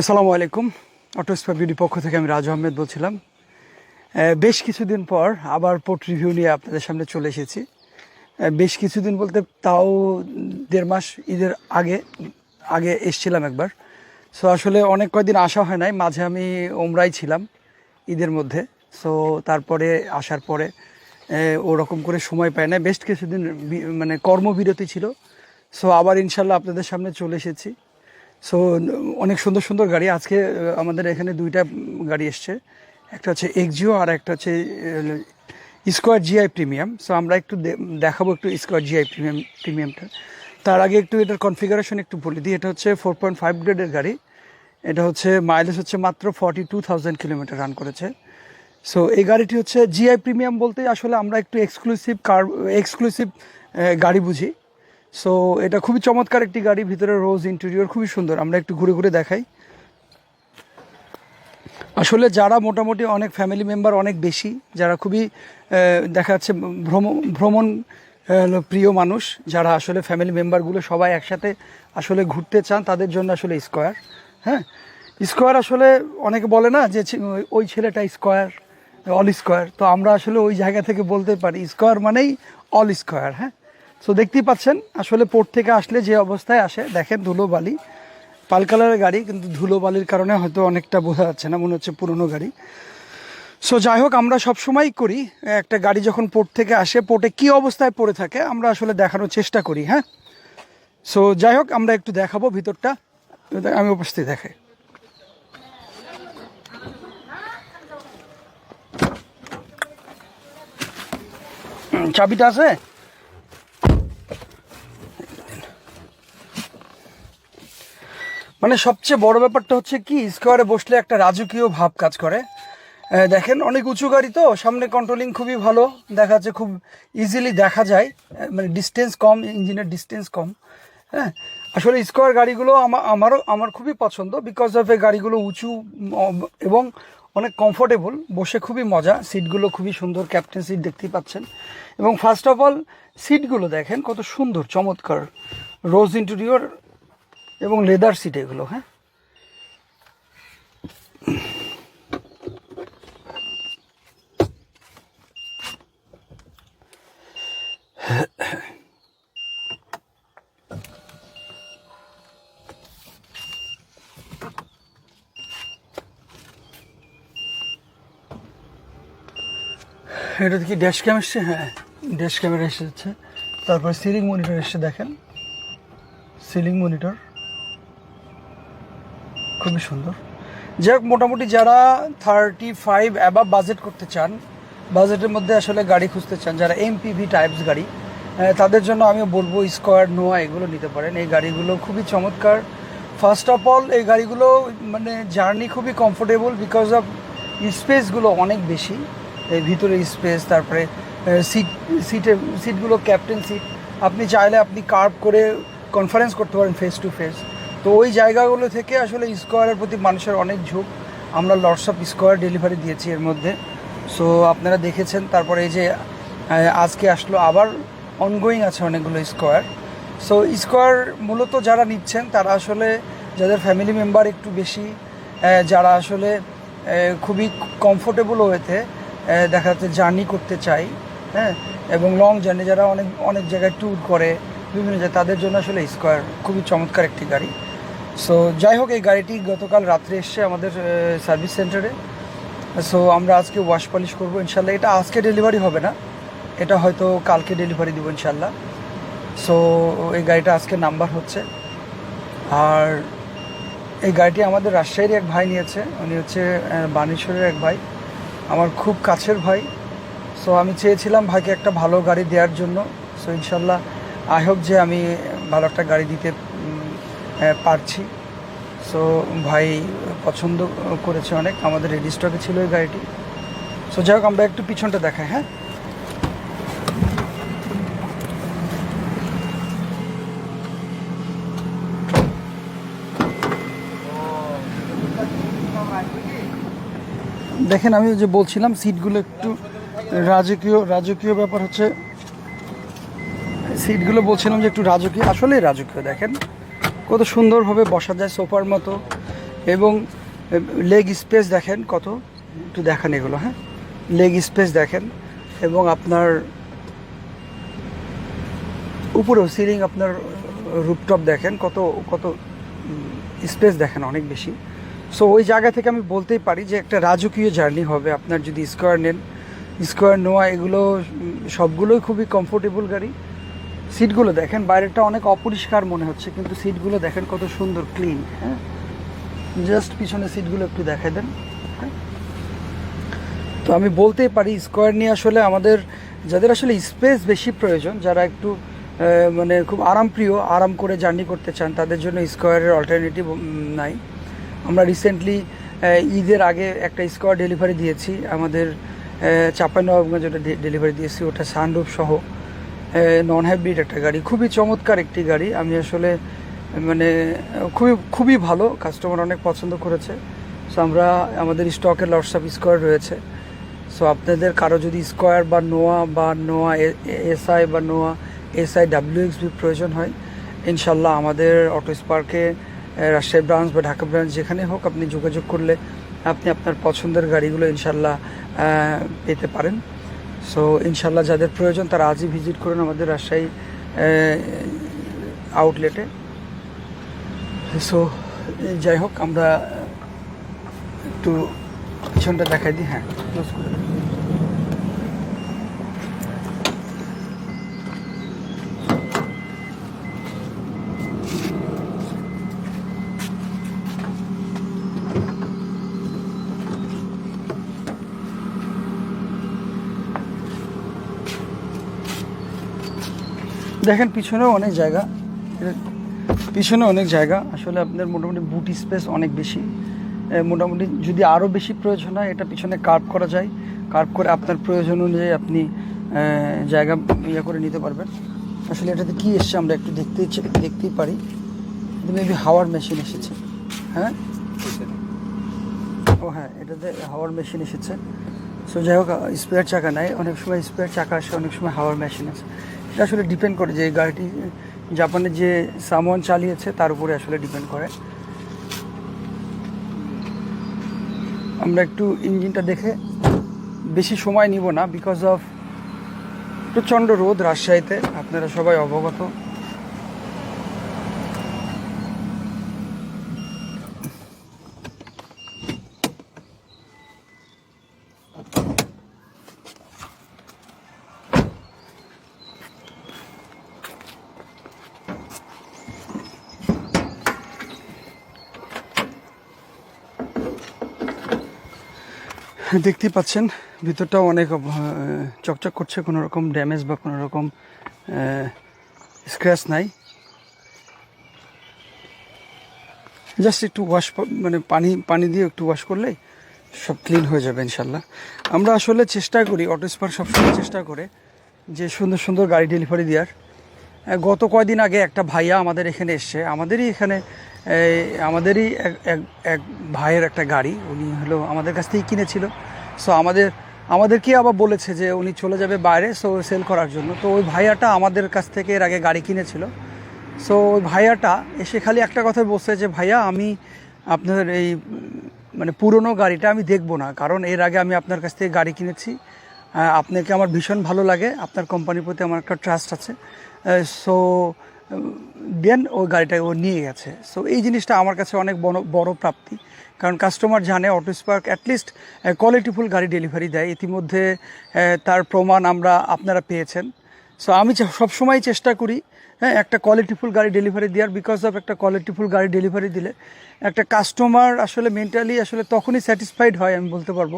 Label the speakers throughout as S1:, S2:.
S1: আসসালামু আলাইকুম। অটোস্পা বিউটি পক্ষ থেকে আমি রাজু আহমেদ বলছিলাম। বেশ কিছুদিন পর আবার পোর্ট রিভিউ নিয়ে আপনাদের সামনে চলে এসেছি। বেশ কিছুদিন বলতে তাও দেড় মাস ঈদের আগে আগে এসছিলাম একবার। সো আসলে অনেক কয়দিন আসা হয় নাই, মাঝে আমি ওমরাই ছিলাম ঈদের মধ্যে। সো তারপরে আসার পরে ওরকম করে সময় পায় না বেশ কিছুদিন মানে কর্মবিরতি ছিল। সো আবার ইনশাল্লাহ আপনাদের সামনে চলে এসেছি। সো অনেক সুন্দর সুন্দর গাড়ি। আজকে আমাদের এখানে দুইটা গাড়ি এসছে। একটা হচ্ছে এক্সিও আর একটা হচ্ছে স্কোয়ার জিআই প্রিমিয়াম সো আমরা একটু দেখাবো একটু স্কোয়ার জিআই প্রিমিয়াম প্রিমিয়ামটা তার আগে একটু এটার কনফিগারেশন একটু বলে দিই। এটা হচ্ছে ফোর পয়েন্ট ফাইভ গ্রেডের গাড়ি। এটা হচ্ছে মাইলেজ হচ্ছে মাত্র forty two thousand kilometre run করেছে। সো এই গাড়িটি হচ্ছে জিআই প্রিমিয়াম বলতে আসলে আমরা একটু এক্সক্লুসিভ কার এক্সক্লুসিভ গাড়ি বুঝি। সো এটা খুবই চমৎকার একটি গাড়ি, ভিতরে রোজ ইন্টেরিয়র খুবই সুন্দর। আমরা একটু ঘুরে ঘুরে দেখাই। আসলে যারা মোটামুটি অনেক ফ্যামিলি মেম্বার অনেক বেশি, যারা খুবই দেখা যাচ্ছে ভ্রমণ ভ্রমণ প্রিয় মানুষ, যারা আসলে ফ্যামিলি মেম্বারগুলো সবাই একসাথে আসলে ঘুরতে চান, তাদের জন্য আসলে স্কোয়ার হ্যাঁ? স্কোয়ার আসলে অনেকে বলে না যে ওই ছেলেটা স্কোয়ার অল স্কোয়ার তো আমরা আসলে ওই জায়গা থেকে বলতে পারি স্কোয়ার মানেই অল স্কোয়ার হ্যাঁ? সো দেখতেই পাচ্ছেন আসলে পোর্ট থেকে আসলে যে অবস্থায় আসে দেখেন ধুলো বালি পাল কালারের গাড়ি কিন্তু ধুলো বালির কারণে হয়তো অনেকটা বোঝা যাচ্ছে না মনে হচ্ছে পুরনো গাড়ি। সো যাই হোক আমরা সবসময় করি একটা গাড়ি যখন পোর্ট থেকে আসে পোর্টে কি অবস্থায় পড়ে থাকে আমরা আসলে দেখানোর চেষ্টা করি হ্যাঁ? সো যাই হোক আমরা একটু দেখাবো ভিতরটা। আমি উপস্থিত হুম, চাবিটা আছে? মানে সবচেয়ে বড় ব্যাপারটা হচ্ছে কি স্কোয়ারে বসলে একটা রাজকীয় ভাব কাজ করে। দেখেন, অনেক উঁচু গাড়ি তো, সামনে কন্ট্রোলিং খুবই ভালো, দেখা যাচ্ছে খুব ইজিলি দেখা যায়। মানে ডিস্টেন্স কম ইঞ্জিনের ডিস্টেন্স কম। হ্যাঁ আসলে স্কোয়ার গাড়িগুলো আমার আমারও, আমার খুবই পছন্দ বিকজ অফ এ গাড়িগুলো উঁচু এবং অনেক কমফোর্টেবল বসে খুবই মজা সিটগুলো খুবই সুন্দর ক্যাপ্টেন সিট দেখতেই পাচ্ছেন। এবং ফার্স্ট অফ অল সিটগুলো দেখেন, কত সুন্দর, চমৎকার। রোজ ইন্টেরিয়র এবং লেদার সিট এগুলো হ্যাঁ? এটা কি ড্যাশ ক্যাম এসছে? হ্যাঁ ড্যাশ ক্যামেরা এসে যাচ্ছে। তারপর সিলিং মনিটর এসছে, দেখেন। সিলিং মনিটর খুবই সুন্দর। যাই হোক মোটামুটি যারা থার্টি ফাইভ অ্যাবাভ বাজেট করতে চান বাজেটের মধ্যে আসলে গাড়ি খুঁজতে চান, যারা এমপিভি টাইপস গাড়ি তাদের জন্য আমি বলব স্কোয়ার নোয়া এগুলো নিতে পারেন। এই গাড়িগুলো খুবই চমৎকার। ফার্স্ট অফ অল এই গাড়িগুলো মানে জার্নি খুবই কমফোর্টেবল বিকজ অফ স্পেসগুলো অনেক বেশি। এই ভিতরে স্পেস তারপরে সিট সিটে সিটগুলো ক্যাপ্টেন সিট আপনি চাইলে আপনি কার্ভ করে কনফারেন্স করতে পারেন ফেস টু ফেস তো ওই জায়গাগুলো থেকে আসলে স্কোয়ারের প্রতি মানুষের অনেক ঝোঁক। আমরা লটস অফ স্কোয়ার ডেলিভারি দিয়েছি এর মধ্যে। সো আপনারা দেখেছেন, তারপরে এই যে আজকে আসলো আবার অনগোয়িং আছে অনেকগুলো স্কোয়ার। সো স্কোয়ার মূলত যারা নিচ্ছেন, তারা আসলে যাদের ফ্যামিলি মেম্বার একটু বেশি যারা আসলে খুবই কমফোর্টেবল ওয়েতে দেখা যাচ্ছে জার্নি করতে চাই হ্যাঁ? এবং লং জার্নি যারা অনেক অনেক জায়গায় ট্যুর করে, বিভিন্ন জায়গায়, তাদের জন্য আসলে স্কোয়ার খুবই চমৎকার একটি গাড়ি। সো যাই হোক, এই গাড়িটি গতকাল রাত্রে এসছে আমাদের সার্ভিস সেন্টারে সো আমরা আজকে ওয়াশ পলিশ করব, ইনশাল্লাহ। এটা আজকে ডেলিভারি হবে না। এটা হয়তো কালকে ডেলিভারি দিব, ইনশাল্লাহ। সো এই গাড়িটা আজকে নাম্বার হচ্ছে। আর এই গাড়িটি আমাদের রাজশাহীর এক ভাই নিয়েছে। উনি হচ্ছে বানেশ্বরের এক ভাই। আমার খুব কাছের ভাই। সো আমি চেয়েছিলাম ভাইকে একটা ভালো গাড়ি দেওয়ার জন্য। সো ইনশাল্লাহ আই হোপ যে আমি ভালো একটা গাড়ি দিতে পারছি। সো ভাই পছন্দ করেছে অনেক, আমাদের রেডি স্টকে ছিল এই গাড়িটি। সো যাই হোক, আমরা একটু পিছনটা দেখাই হ্যাঁ? দেখেন, আমি যে বলছিলাম সিটগুলো একটু রাজকীয় রাজকীয় ব্যাপার হচ্ছে সিটগুলো বলছিলাম যে একটু রাজকীয়, আসলেই রাজকীয়, দেখেন। কত সুন্দরভাবে বসা যায় সোফার মতো এবং লেগ স্পেস দেখেন কত, একটু দেখান এগুলো হ্যাঁ? লেগ স্পেস দেখেন এবং আপনার উপরেও সিলিং আপনার রুপটপ দেখেন কত কত স্পেস দেখেন অনেক বেশি। সো ওই জায়গা থেকে আমি বলতেই পারি যে একটা রাজকীয় জার্নি হবে। আপনার যদি স্কোয়ার নেন, স্কোয়ার, নোয়া এগুলো সবগুলোই খুবই কমফোর্টেবল গাড়ি। সিটগুলো দেখেন বাইরেটা অনেক অপরিষ্কার মনে হচ্ছে, কিন্তু সিটগুলো দেখেন কত সুন্দর ক্লিন হ্যাঁ? জাস্ট পিছনে সিটগুলো একটু দেখাই দেন হ্যাঁ? তো আমি বলতেই পারি, স্কোয়ার নিয়ে আসলে আমাদের, যাদের আসলে স্পেস বেশি প্রয়োজন, যারা একটু মানে খুব আরামপ্রিয়, আরাম করে জার্নি করতে চান, তাদের জন্য স্কোয়ারের অল্টারনেটিভ নাই। আমরা রিসেন্টলি ঈদের আগে একটা স্কোয়ার ডেলিভারি দিয়েছি, আমাদের চাপানবাবগঞ্জ ওটা ডেলিভারি দিয়েছি, ওটা সানরুফ সহ। নন হাইব্রিড একটা গাড়ি, খুবই চমৎকার একটি গাড়ি। আমি আসলে মানে খুবই খুবই ভালো কাস্টমার অনেক পছন্দ করেছে। সো আমরা, আমাদের স্টকে লটস অফ স্কোয়ার রয়েছে। সো আপনাদের কারও যদি স্কোয়ার বা নোয়া বা নোয়া এসআই বা নোয়া এসআই ডাব্লিউএক্সবি প্রয়োজন হয়, ইনশাল্লাহ আমাদের অটো স্পার্কে রাজশাহী ব্রাঞ্চ বা ঢাকা ব্রাঞ্চ যেখানে হোক আপনি যোগাযোগ করলে আপনি আপনার পছন্দের গাড়িগুলো ইনশাল্লাহ পেতে পারেন। সো ইনশাল্লাহ যাদের প্রয়োজন, তারা আজই ভিজিট করুন আমাদের রাজশাহী আউটলেটে সো যাই হোক, আমরা একটু পিছনটা দেখাই দিই হ্যাঁ। ক্লোজ করে দেখেন, পিছনেও অনেক জায়গা। পিছনে অনেক জায়গা। আসলে আপনার মোটামুটি বুট স্পেস অনেক বেশি। মোটামুটি যদি আরও বেশি প্রয়োজন হয়, এটা পিছনে কার্ভ করা যায়। কার্ভ করে আপনার প্রয়োজন অনুযায়ী আপনি জায়গা ইয়ে করে নিতে পারবেন। আসলে এটাতে কি এসছে আমরা একটু দেখতেই চে- দেখতেই পারি। মেবি হাওয়ার মেশিন এসেছে। হ্যাঁ? ও হ্যাঁ এটাতে হাওয়ার মেশিন এসেছে। সো যাই হোক স্পেয়ার চাকা নাই। অনেক সময় স্পেয়ার চাকা আসে, অনেক সময় হাওয়ার মেশিন আছে। এটা আসলে ডিপেন্ড করে যে গাড়িটি, জাপানের যে সামন চালিয়েছে তার উপরে আসলে ডিপেন্ড করে। আমরা একটু ইঞ্জিনটা দেখে বেশি সময় নিব না বিকজ অফ প্রচণ্ড রোদ রাজশাহীতে, আপনারা সবাই অবগত। দেখতেই পাচ্ছেন, ভিতরটাও অনেক চকচক করছে, কোনো রকম ড্যামেজ বা কোনো রকম স্ক্র্যাচ নাই। জাস্ট একটু ওয়াশ মানে পানি পানি দিয়ে একটু ওয়াশ করলেই সব ক্লিন হয়ে যাবে ইনশাল্লাহ। আমরা আসলে চেষ্টা করি অটো স্পার সবসময় চেষ্টা করে, যে সুন্দর সুন্দর গাড়ি ডেলিভারি দেওয়ার। গত কয়দিন আগে একটা ভাইয়া আমাদের এখানে এসছে, আমাদেরই এখানে আমাদেরই এক এক ভাইয়ের একটা গাড়ি, উনি হলো আমাদের কাছ থেকেই কিনেছিল। সো আমাদের আমাদেরকে আবার বলেছে যে উনি চলে যাবে বাইরে সো সেল করার জন্য। তো ওই ভাইয়াটা আমাদের কাছ থেকে এর আগে গাড়ি কিনেছিল। সো ওই ভাইয়াটা এসে খালি একটা কথাই বলছে যে, ভাইয়া, আমি আপনার এই মানে পুরনো গাড়িটা আমি দেখব না, কারণ এর আগে আমি আপনার কাছ থেকে গাড়ি কিনেছি। আপনাকে আমার ভীষণ ভালো লাগে, আপনার কোম্পানির প্রতি আমার একটা ট্রাস্ট আছে। সো দেন ও গাড়িটা ও নিয়ে গেছে। সো এই জিনিসটা আমার কাছে অনেক বড় বড় প্রাপ্তি। কারণ কাস্টমার জানে অটো স্পার্ক অ্যাটলিস্ট কোয়ালিটিফুল গাড়ি ডেলিভারি দেয়। ইতিমধ্যে তার প্রমাণ আমরা আপনারা পেয়েছেন। সো আমি সবসময় চেষ্টা করি হ্যাঁ একটা কোয়ালিটিফুল গাড়ি ডেলিভারি দেওয়ার বিকজ অফ একটা কোয়ালিটিফুল গাড়ি ডেলিভারি দিলে। একটা কাস্টমার আসলে মেন্টালি আসলে তখনই স্যাটিসফাইড হয়, আমি বলতে পারব,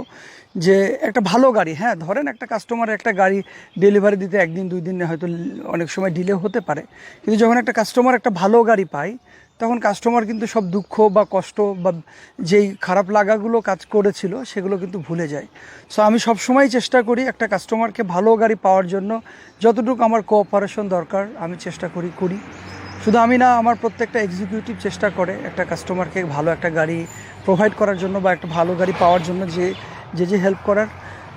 S1: যে একটা ভালো গাড়ি হ্যাঁ ধরেন একটা কাস্টমার একটা গাড়ি ডেলিভারি দিতে একদিন, দুই দিন হয়তো অনেক সময় ডিলে হতে পারে, কিন্তু যখন একটা কাস্টমার একটা ভালো গাড়ি পায় তখন কাস্টমার কিন্তু সব দুঃখ বা কষ্ট বা যেই খারাপ লাগাগুলো কাজ করেছিল সেগুলো কিন্তু ভুলে যায়। সো আমি সব সময় চেষ্টা করি একটা কাস্টমারকে ভালো গাড়ি পাওয়ার জন্য। যতটুকু আমার কোঅপারেশন দরকার, আমি চেষ্টা করি করি। শুধু আমি না, আমার প্রত্যেকটা এক্সিকিউটিভ চেষ্টা করে একটা কাস্টমারকে ভালো একটা গাড়ি প্রোভাইড করার জন্য বা একটা ভালো গাড়ি পাওয়ার জন্য যে যে যে হেল্প করার।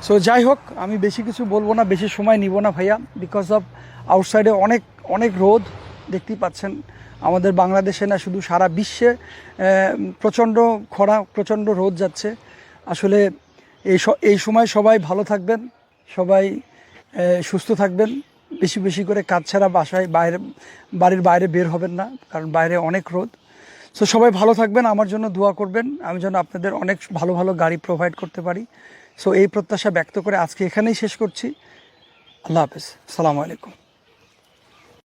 S1: সো যাই হোক, আমি বেশি কিছু বলব না, বেশি সময় নিব না ভাইয়া। বিকজ অফ আউটসাইডে অনেক অনেক রোদ। দেখতেই পাচ্ছেন। আমাদের বাংলাদেশে না শুধু সারা বিশ্বে প্রচণ্ড খরা, প্রচণ্ড রোদ যাচ্ছে। আসলে এই এই সময় সবাই ভালো থাকবেন, সবাই সুস্থ থাকবেন। বেশি বেশি করে কাজ ছাড়া বাসায়, বাইরে, বাড়ির বাইরে বের হবেন না, কারণ বাইরে অনেক রোদ। সো সবাই ভালো থাকবেন, আমার জন্য দোয়া করবেন। আমি যেন আপনাদের অনেক ভালো ভালো গাড়ি প্রোভাইড করতে পারি। সো এই প্রত্যাশা ব্যক্ত করে আজকে এখানেই শেষ করছি। আল্লাহ হাফেজ। সালামু আলাইকুম।